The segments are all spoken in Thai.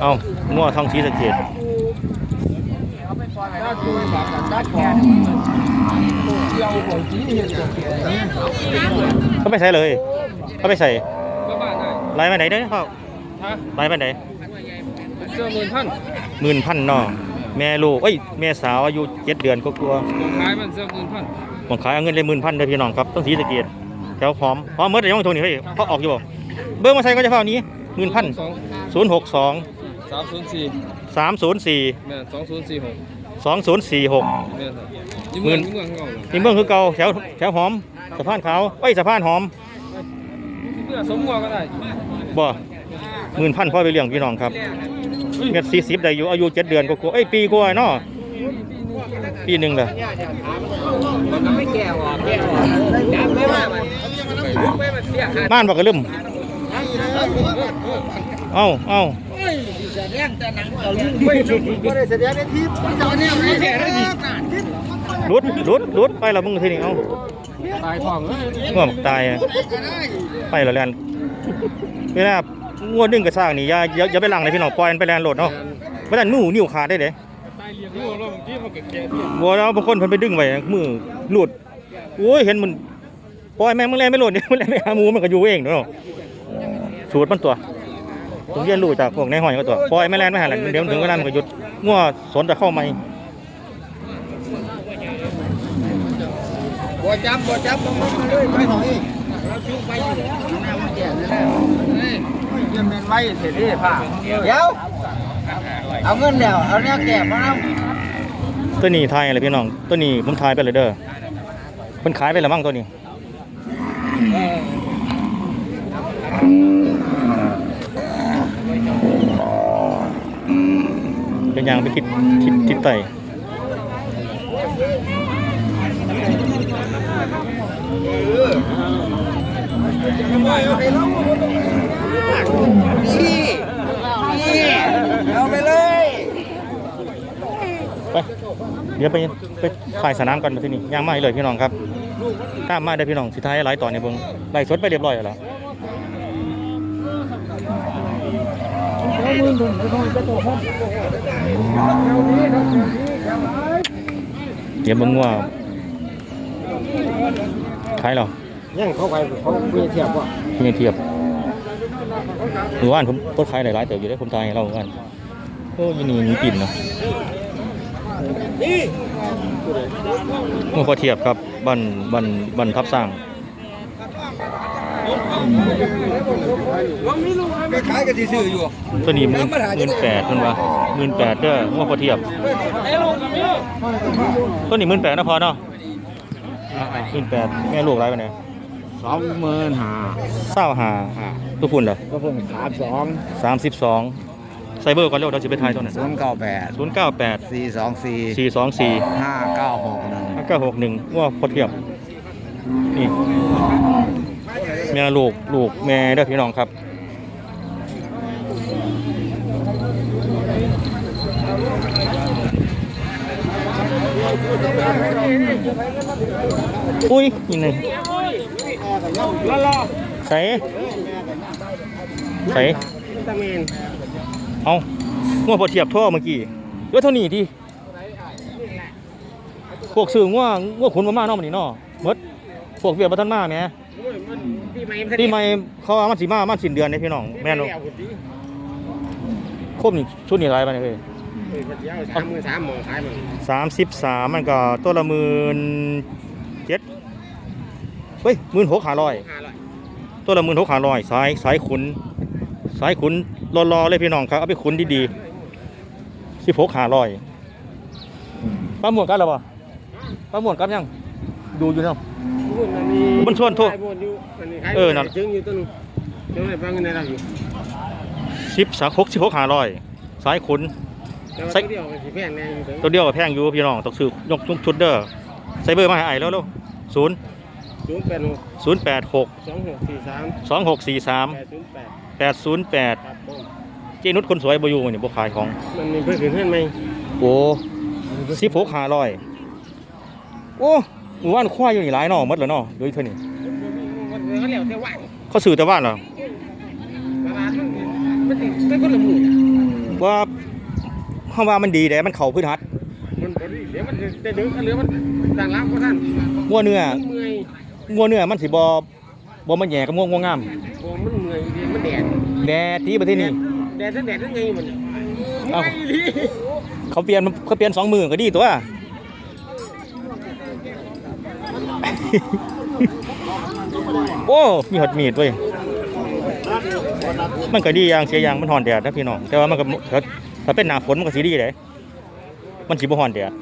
เอ้างัวทองสีสะเกดตัดแขนเกี่ยวหัวจีเห็นตัวเกี่ยวเขาไปใส่เลยเขาไปใส่ก็บ้านได้ไล่ไปไหนเด้อพ่อฮะไล่ไปไหนเสื้อหมื่นพันหมื่นพันเนาะแม่ลูกเอ้ยแม่สาวอายุเจ็ดเดือนก็กลัวของขายมันเสื้อหมื่นพันๆผมขายเอาเงินเลยหมื่นพันเด้อพี่น้องครับต้องสีสะเกดแถวพร้อมพร้อมเมื่อไหร่ยังโทรนี่เฮ้ยเขาออกอยู่บ่เบอร์มาใส่ก็จะเท่านี้หมื่นพันสองศูนย์หกสองสามศูนย์สี่สามศูนย์สี่แม่สองศูนย์สี่หกสองศูนย์สี่หกแม่ครับยิ่งเมืองยิ่งเมืองเขานี่เมืองคือเก่าแถวแถวหอมสะพานขาวเอ้ยสะพานหอมเพื่อสมงัวก็ได้บ่หมื่นพันพ่อไปเลี้ยงพี่น้องครับเม็ดสี่สิบได้อยู่อายุเจ็ดเดือนก็กลัวาเอ้ยปีกว่าเนาะ ปีหนึ่งเลยม่านบอกกระลืมเอ้าเอ้าลุดรุดรุดไปแล้วมึงทีนี้เอ้าตายท้องเลยตายไปแล้วแลนเวลางวงดึงกระซ่างนี่อย่าอย่าไปลังเลยพี่น้องปล่อยมันไปแลนโหลดเนาะไม่ได้นู่นิ้วขาดได้เด้ตาย รียกว่าเราบางทีเขาเก็แก่ที่บัวแล้วบางคนเพิ่นไปดึงไว้มือหลุดโอ้ยเห็นมันปล่อยแม่งมึงแลไม่หลุดนี่มันแลนไม่หาหมูมันก็อยู่เองเนาะสูตรมันตัวต้องเรียนรู้จากพวกในห้อยก็ตัวปล่อยไม่แลนไม่หาหลังเดี๋ยวถึงเวลามันก็หยุดง่วสนจะเข้าไหมบ่จับบ่จับบ่มาเลยไปหน่อยเราชุบไปอยู่น้ำมันแก่นั่นแหละยังเป็นไว้เสร็จที่ผ้าเดี๋ยว เอาเงินเดียวเอาเนี้ยแก่มาเอาตัวนี้ทายอะไรพี่น้อง ตัวนี้ผมทายไปเลยเด้อมันขายไปแล้วมั้งตัวนี้เป็นยางไปคิดคิดคิดไต่นี่นี่เอาไปเลย ไปเดี๋ยวไปไปถ่ายสนามกันมาที่นี่ย่างมาให้เลยพี่น้องครับข้ามมาได้อพี่น้องสุดท้ายไลฟ์ต่อในเบิ้งไล่สดไปเรียบร้อยแล้วเดี๋ยวเบิ้งว่าขายเหรอยังเข้าไปเขาเปรียบเทียบว่าเทียบเทียบหรือว่านผมต้นขายหลายๆเติบอยู่ได้อผมทายให้เราเหมือนกันโอ้ยนี่มีปิ่นเนาะ เมื่อพอเทียบครับบันบันบันทับสร้างไปขายกันที่ซื้ออยู่ตัวนี้หมื่นหมื่นแปดมันวะหมื่นแปดเด้อเมื่อพอเทียบตัวนี้หมื่นแปดนะพอเนาะหมื่นแปดแม่ลูกไรไปไหนสองหมื่นห้าเศร้าหาตัวพุ่นเหรอก็เพิ่งสามสองสามสิบสอง ไซเบอร์ก่อนเร็วเราจะไปทายตัวไหนศูนย์เก้าแปดศูนย์เก้าแปดสี่สองสี่สี่สองสี่ห้าเก้าหกหนึ่งห้าเก้าหกหนึ่งว่าพอเทียบนี่แม่ลูกลูกแม่เด้อพี่น้องครับอุ้ยนี่ไงใส่ใส่ เอาง่วงพอเทียบท่อเมื่อกี้เยอะเท่านี้ดิพวกซื้อง่วงง่วงขุนมาม่าเนาะมันนี่เนาะหมดพวกเวียดบัทันมาแหมปีใหม่เขาว่ามันสีมามันสิ้นเดือนนี่พี่น้องแม่นบ่ครบนี่ชุดนี้หลายปานนี้เอ้ยสามหมื่นสามหมื่นขายมันสามสิบสามมันก็ตัวละหมื่นเจ็ดเฮ้ยหมื่นหกห้าร้อยห้าร้อย ตัวละหมื่นหกห้าร้อยสายสายขุนสายขุน รอๆเลยพี่น้องครับเอาไปขุนดีๆสิบหกห้าร้อยป้าหมวดกันหรอปะป้าหมวดกันยัง ดูอยู่เนาะ มันชวนโทษเออนั่น จึงอยู่ต้นจึงอะไรบ้างในเราอยู่สิบสามหกสิบหกห้าร้อยสายขุน แต่ว่าใส่ ตัวเดียวมันสิแพงแน่อยู่ถึงตัวเดียวกับแพงอยู่พี่น้องต้องซื้อยกชุดเด้อใส่เบอร์มาให้ไอ้แล้วลูกศูนย์ศูนย์แปดหกศูนย์แปดหกสองหกสี่สามสองหกสี่สามแปดศูนย์แปด แปดศูนย์แปดครับผมเจนุชคนสวยบอยู่นี่บ่ขายของ มันมีเพื่อนขึ้นเพื่อนไหมโอ้สิบหกห้าร้อย โอ้หมู่บ้านควายอยู่นี่หลายเนาะหมดแล้วเนาะดูเท่านี้มันเขาเหลียวแต่ว่างคเขาสื่อแต่ว่าเหรอตลาดมันมันติดเป็นคนละหมื่นว่าเพราะว่ามันดีแต่มันเข่าพื้นหัดมันบ่ดีเดี๋ยวมันจะดึงเหลือมันต่างรับก็ท่านงัวเนื้อมันเมื่อยงัวเนื้อมันสิบ่บ่มันแหย่กับงัวงัวงาม โอ้มัน เมื่อยดีมันแดดแดดที่ประเทศนี้แดดทั้งแดดทั้งไงมันเอ้าไม่ดีเขาเปลี่ยนเขาเปลี่ยนสองมือก็ดีตัวโอ้ มีหดมีดเว้ยมันก็ดีอย่างเสียอย่างมันหอนแดดนะพี่น้อง แต่ว่ามันก็ถ้าถ้าเป็นหน้าฝนมันก็สีดีเลยมันสีบ่หอนแดด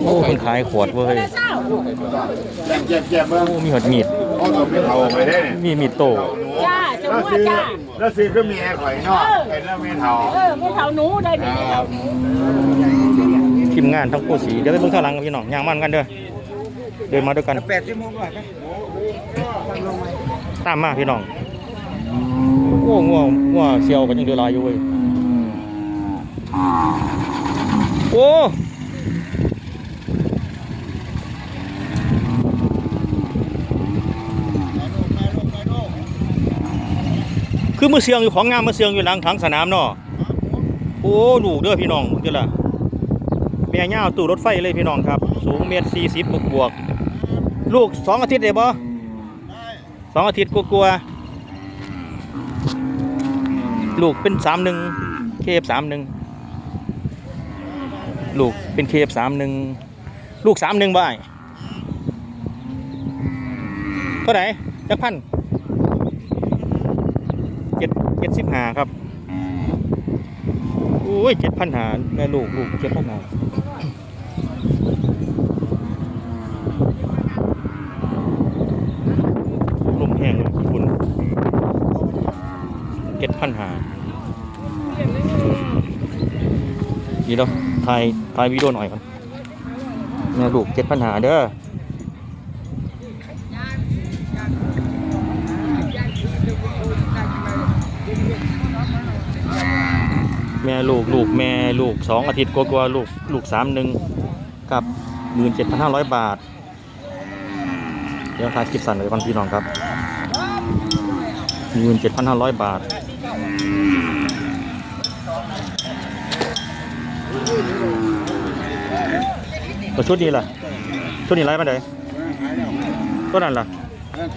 โอ้คนขายขวดเว้ยเจ็บเจ็บเบิ้งโอ้มีหดมีดพ่อต้องไปเผาไปได้เนี่ยมีมีดโตจ้าจะแล้วว่าซื้อจ้าแล้วซื้อก็มีแอร์ข่อยนอกเป็นแล้วไม่เผาเออไม่เท่าหนูได้ดีไม่เท่าหนูทีมงานทั้งผู้สีเดี๋ยวไปเบิ่งข้างหลังกับพี่น้องย่างมันกันเด้อเดินมาด้วยกันแปดชั่วโมงกว่าไหมตามมาพี่น้องโอ้งัวงัวเซียวกันยังเดือดลายอยู่เว้ยโอ้ คือมือเสียงอยู่ของงามมือเสียงอยู่หลังถังสนามเนาะโอ้ดูเด้อพี่น้องเจ้าล่ะแม่ย่าวตู้รถไฟเลยพี่น้องครับ สูงเมตรสี่สิบบวกบวกลูกสองอาทิตย์ได้บ่สองอาทิตย์กลัวๆลูกเป็นสามหนึ่งเคฟสามหนึ่ง ลูกเป็นเคฟสามหนึ่งลูกสามหนึ่งบ่ายเท่าไหร่จักพันเจ็ดเจ็ดสิบห้าครับโอ้ยเจ็ดพันหาแม่ลูกลูกเจ็ดพันหาลมแห้งเลยคุณเจ็ดพันหาดีแล้ว ถ่ายถ่ายวิดีโอหน่อยก่อนแม่ลูกเจ็ดพันหาเด้อแม่ลูกลูกแม่ลูกสองอาทิตย์กว่าๆลูกลูกสามหนึ่งกับหมื่นเจ็ดพันห้าร้อยบาท เดี๋ยวถ่ายคลิปสั่นเลยก่อนพี่น้องครับหมื่นเจ็ดพันห้าร้อยบาท ตัวชุดนี้ล่ะ ชุดนี้ไรมาไหนตัวนั้นล่ะ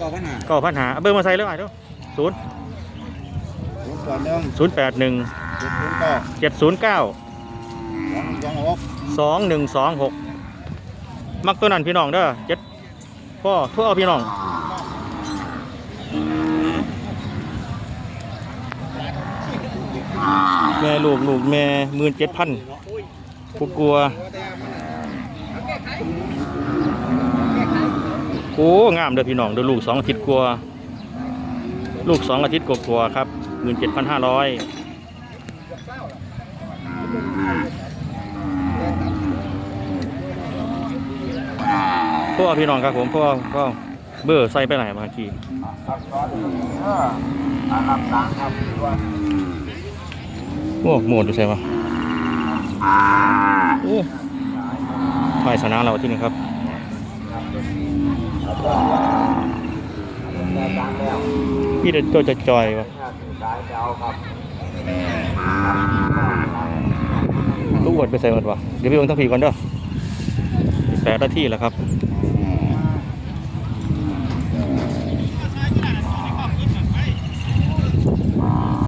ก่อปัญหาก็พันหาเอาเบอร์มาใส่เรื่องอะไรด้วยศูนย์ผมก่อนเดิมศูนย์แปดหนึ่งเจ็ดศูนย์เก้าเจ็ดศูนย์เก้าสองสองหกสองหนึ่งสองหกมักตัวนั้นพี่น้องเด้อเจ็ดพ่อทั่วเอาพี่น้องแม่ลูกลูกแม่หมื่นเจ็ดพัน กูกลัวโอ้งามเด้อพี่น้องเด้อลูกสองอาทิตย์กลัวาลูกสองอาทิตย์กลัวาๆครับหมื่นเจ็ดพันห้าร้อยพวกพี่น้องครับผมพวกก็เบอร์ใส่ไปไหนบางทีโอ้หมดดูใช่ปะ อ้ไฟสนะเราที่นี่ครับพี่เด็ดตัวจะจอยวะลูกอวดไปใส่หมดวะเดี๋ยวพี่ลงทั้งผีก่อนเด้อแปดนาทีแล้วครับ